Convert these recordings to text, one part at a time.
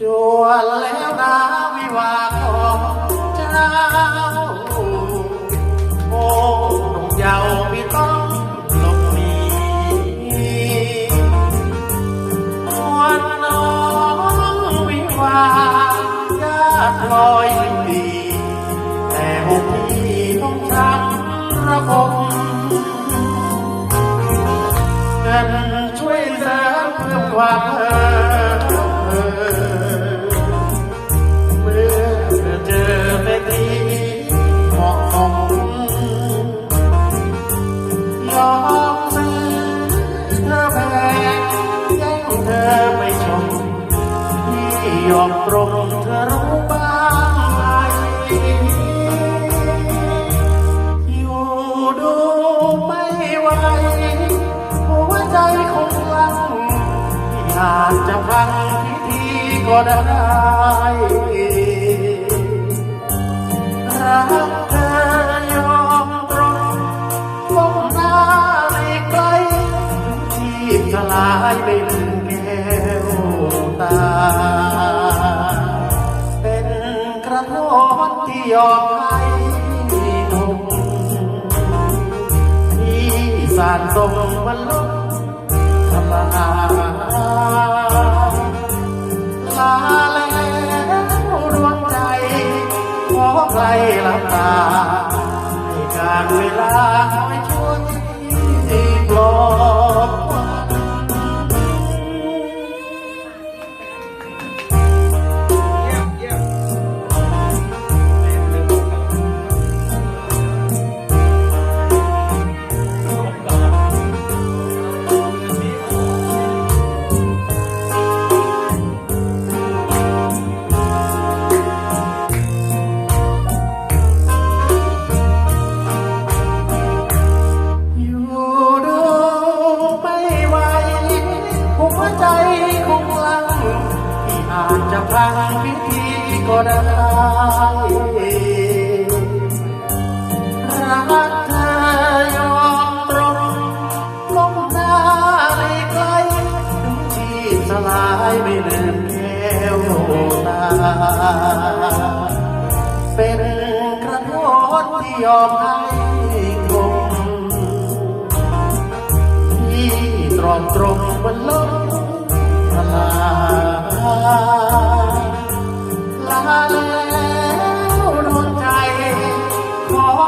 จวนแล้วนะวิวาของเจ้า โอ้หนุ่มเยาว์ไม่ต้องหลบหนีวันน้องวิวาญาติลอยยินดีแต่องค์พี่ต้องทำระบมเงินช่วยเสริมเพิ่มความเออ ยอมตรงเธอรู้บ้างไหมอยู่ดูไม่ไหวหัวใจคงลังที่อาจจะพังพิธีก็ได้รักเธอยอมตรงก้มหน้าไม่ไกลที่สลายไม่ลืม ยอมให้ดมที่สานทรงมันลบธรรมดาลาแล้วดวงใจ ขอใครลับตาให้การเวลาคอยช่วยที่ปลอ อางพิธีก็ได้รักเธอยอมตรงก้มหน้าไม่ไกลที่สลายไม่ลืมแก้วตาเป็นกระโดดที่ยอมให้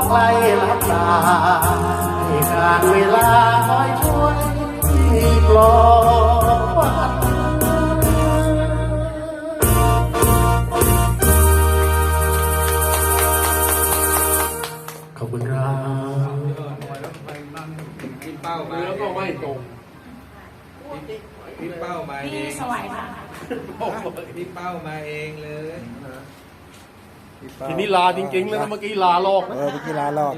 ขอไกลลับตาให้การเวลาคอยช่วยปลอบขวัญขอบคุณครับพี่เป้ามาแล้วก็ไม่ตรงพี่เป้ามาเอพี่งสวัยค่ะ พี่เป้ามาเองเลย ทีนี้ลาจริงๆ แล้วนะเมื่อกี้ลาลอกนะ เออเมื่อกี้ลาลอก